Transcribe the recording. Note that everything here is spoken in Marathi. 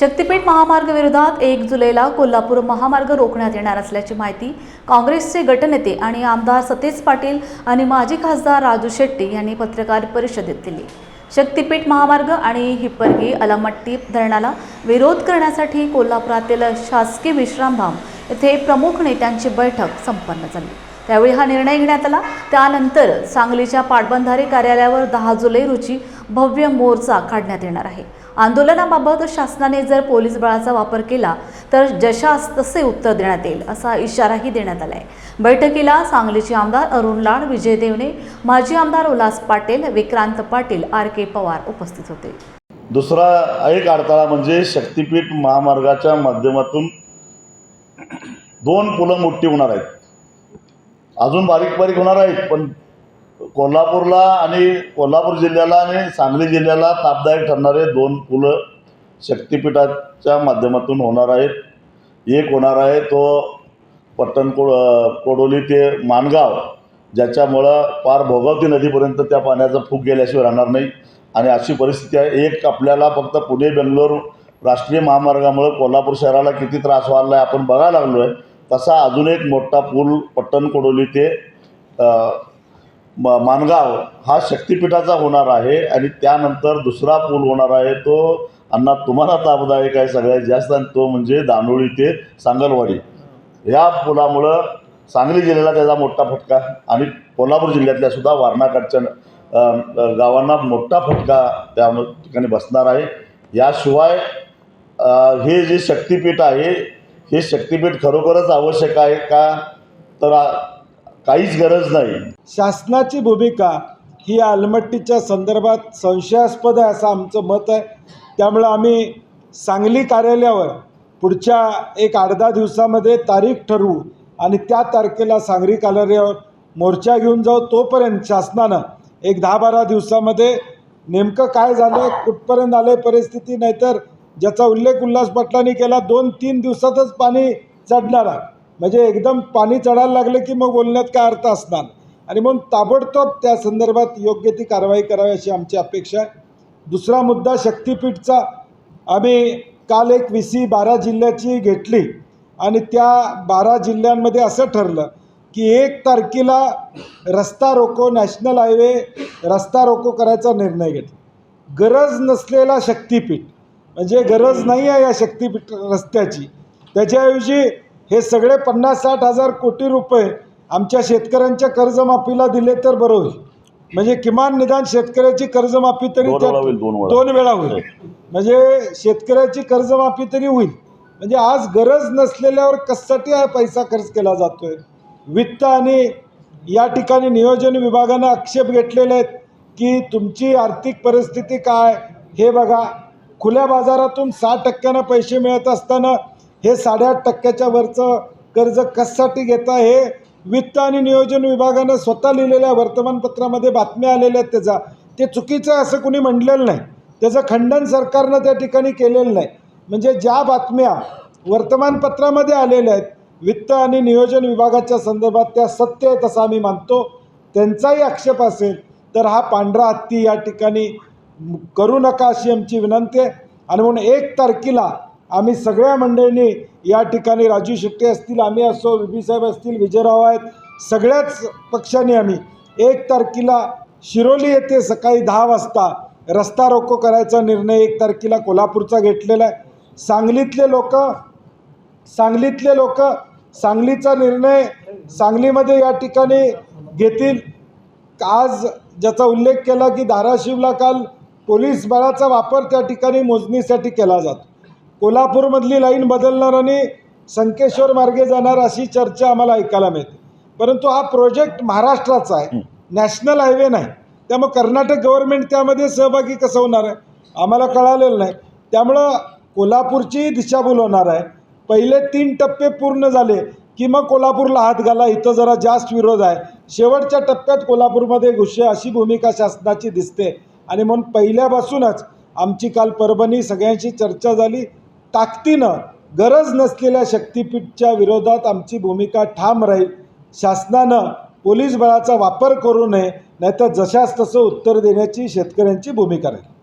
शक्तीपीठ महामार्ग विरोधात एक जुलैला कोल्हापूर महामार्ग रोखण्यात येणार असल्याची माहिती काँग्रेसचे गटनेते आणि आमदार सतेज पाटील आणि माजी खासदार राजू शेट्टी यांनी पत्रकार परिषदेत दिली. शक्तीपीठ महामार्ग आणि हिप्परगी अलमट्टी धरणाला विरोध करण्यासाठी कोल्हापुरातील शासकीय विश्रामधाम येथे प्रमुख नेत्यांची बैठक संपन्न झाली. त्यावेळी हा निर्णय घेण्यात आला. त्यानंतर सांगलीच्या पाटबंधारे कार्यालयावर दहा जुलै रोजी भव्य मोर्चा काढण्यात येणार आहे. आंदोलनाबाबत शासनाने जर पोलीस बळाचा वापर केला तर जशास तसे उत्तर देण्यात येईल असा इशाराही देण्यात आला आहे बैठकीला सांगलीचे आमदार अरुण लाड विजय देवणे माजी आमदार उल्हास पाटील विक्रांत पाटील आर के पवार उपस्थित होते. दुसरा एक अडथळा म्हणजे शक्तिपीठ महामार्गाच्या माध्यमातून दोन पुलं मोठी होणार आहेत. अजून बारीक बारीक होणार आहेत पण कोल्हापूरला आणि कोल्हापूर जिल्ह्याला आणि सांगली जिल्ह्याला तापदायक ठरणारे दोन पुलं शक्तिपीठाच्या माध्यमातून होणार आहेत. एक होणार आहे तो पट्टण को कोडोली ते मानगाव ज्याच्यामुळं पार भोगावती नदीपर्यंत त्या पाण्याचा फूक गेल्याशिवाय राहणार नाही. आणि अशी परिस्थिती आहे एक आपल्याला फक्त पुणे बेंगलोर राष्ट्रीय महामार्गामुळं कोल्हापूर शहराला किती त्रास व्हायला आहे आपण बघायला लागलो आहे तसा अजून एक मोठा पूल पट्टण कोडोली ते म माणगाव हा शक्तिपीठाचा होणार आहे आणि त्यानंतर दुसरा पूल होणार आहे तो अण्णा तुम्हाला तापदायक आहे सगळ्यात जास्त आणि तो म्हणजे दांडोळी ते सांगलवाडी. या पुलामुळं सांगली जिल्ह्याला त्याचा मोठा फटका आणि कोल्हापूर जिल्ह्यातल्या सुद्धा वारणाकडच्या गावांना मोठा फटका त्या ठिकाणी बसणार आहे. याशिवाय हे जे शक्तिपीठ आहे हे शक्तिपीठ खरोखरच आवश्यक आहे का? तर काहीच गरज नाही. शासनाची भूमिका ही आलमट्टीच्या संदर्भात संशयास्पद आहे असं आमचं मत आहे. त्यामुळं आम्ही सांगली कार्यालयावर पुढच्या एक आठ दहा दिवसामध्ये तारीख ठरवू आणि त्या तारखेला सांगली कार्यालयावर मोर्चा घेऊन जाऊ. तोपर्यंत शासनानं एक दहा बारा दिवसामध्ये नेमकं काय झालं कुठपर्यंत आलं परिस्थिती नाहीतर ज्याचा उल्लेख उल्हास पाटलांनी केला दोन तीन दिवसातच पाणी चढणारा. म्हणजे एकदम पाणी चढायला लागलं की मग बोलण्यात काय अर्थ असणार? आणि म्हणून ताबडतोब त्या संदर्भात योग्य ती कारवाई करावी अशी आमची अपेक्षा आहे. दुसरा मुद्दा शक्तिपीठचा. आम्ही काल एक व्ही सी बारा जिल्ह्याची घेतली आणि त्या बारा जिल्ह्यांमध्ये असं ठरलं की एक तारखेला रस्ता रोको नॅशनल हायवे रस्ता रोको करायचा निर्णय घेतला. गरज नसलेला शक्तिपीठ म्हणजे गरज नाही आहे या शक्तिपीठ रस्त्याची. त्याच्याऐवजी हे सगळे पन्नास साठ हजार कोटी रुपये आमच्या शेतकऱ्यांच्या कर्जमाफीला दिले तर बरं होईल. म्हणजे किमान निदान शेतकऱ्याची कर्जमाफी तरी दोन वेळा होईल, दोन वेळा. दोन वेळा होईल. म्हणजे शेतकऱ्याची कर्जमाफी तरी होईल. म्हणजे आज गरज नसलेल्यावर कशासाठी हा पैसा खर्च केला जातोय? वित्त आणि या ठिकाणी नियोजन विभागानं आक्षेप घेतलेले आहेत की तुमची आर्थिक परिस्थिती काय? हे बघा. खुल्या बाजारातून सहा टक्क्यानं पैसे मिळत असताना हे साडेआठ टक्क्याच्या वरचं कर्ज कशासाठी घेता हे वित्त आणि नियोजन विभागानं स्वतः लिहिलेल्या वर्तमानपत्रामध्ये बातम्या आलेल्या आहेत त्याचा. ते चुकीचं आहे असं कुणी म्हणलेलं नाही. त्याचं खंडन सरकारनं त्या ठिकाणी केलेलं नाही. म्हणजे ज्या बातम्या वर्तमानपत्रामध्ये आलेल्या आहेत वित्त आणि नियोजन विभागाच्या संदर्भात त्या सत्य आहेत असं आम्ही मानतो. त्यांचाही आक्षेप असेल तर हा पांढरा हत्ती या ठिकाणी करू नका अशी आमची विनंती आहे. आणि म्हणून एक तारखेला आम्ही सगळ्या मंडळींनी या ठिकाणी राजू शेट्टी असतील आम्ही असो बीबीसाहेब असतील विजयराव आहेत सगळ्याच पक्षांनी आम्ही एक तारखेला शिरोली येथे सकाळी दहा वाजता रस्ता रोको करायचा निर्णय एक तारखेला कोल्हापूरचा घेतलेला आहे. सांगलीतले लोक सांगलीतले लोक सांगलीचा निर्णय सांगलीमध्ये या ठिकाणी घेतील. आज ज्याचा उल्लेख केला की धाराशिवला काल पोलीस बळाचा वापर त्या ठिकाणी मोजणीसाठी केला जातो. कोल्हापूरमधली लाईन बदलणार आणि संकेश्वर मार्गे जाणार अशी चर्चा आम्हाला ऐकायला मिळते. परंतु हा प्रोजेक्ट महाराष्ट्राचा आहे नॅशनल हायवे नाही. त्यामुळे कर्नाटक गव्हर्नमेंट त्यामध्ये सहभागी कसं होणार आहे आम्हाला कळालेलं नाही. त्यामुळं कोल्हापूरची दिशाभूल होणार आहे. पहिले तीन टप्पे पूर्ण झाले की मग कोल्हापूरला हात घाला. इथं जरा जास्त विरोध आहे. शेवटच्या टप्प्यात कोल्हापूरमध्ये घुसे अशी भूमिका शासनाची दिसते. आणि म्हणून पहिल्यापासूनच आमची काल परभणी सगळ्यांशी चर्चा झाली. ताकदीनं गरज नसलेल्या शक्तीपीठच्या विरोधात आमची भूमिका ठाम राहील. शासनानं पोलीस बळाचा वापर करू नये नाहीतर जशास तसं उत्तर देण्याची शेतकऱ्यांची भूमिका राहील.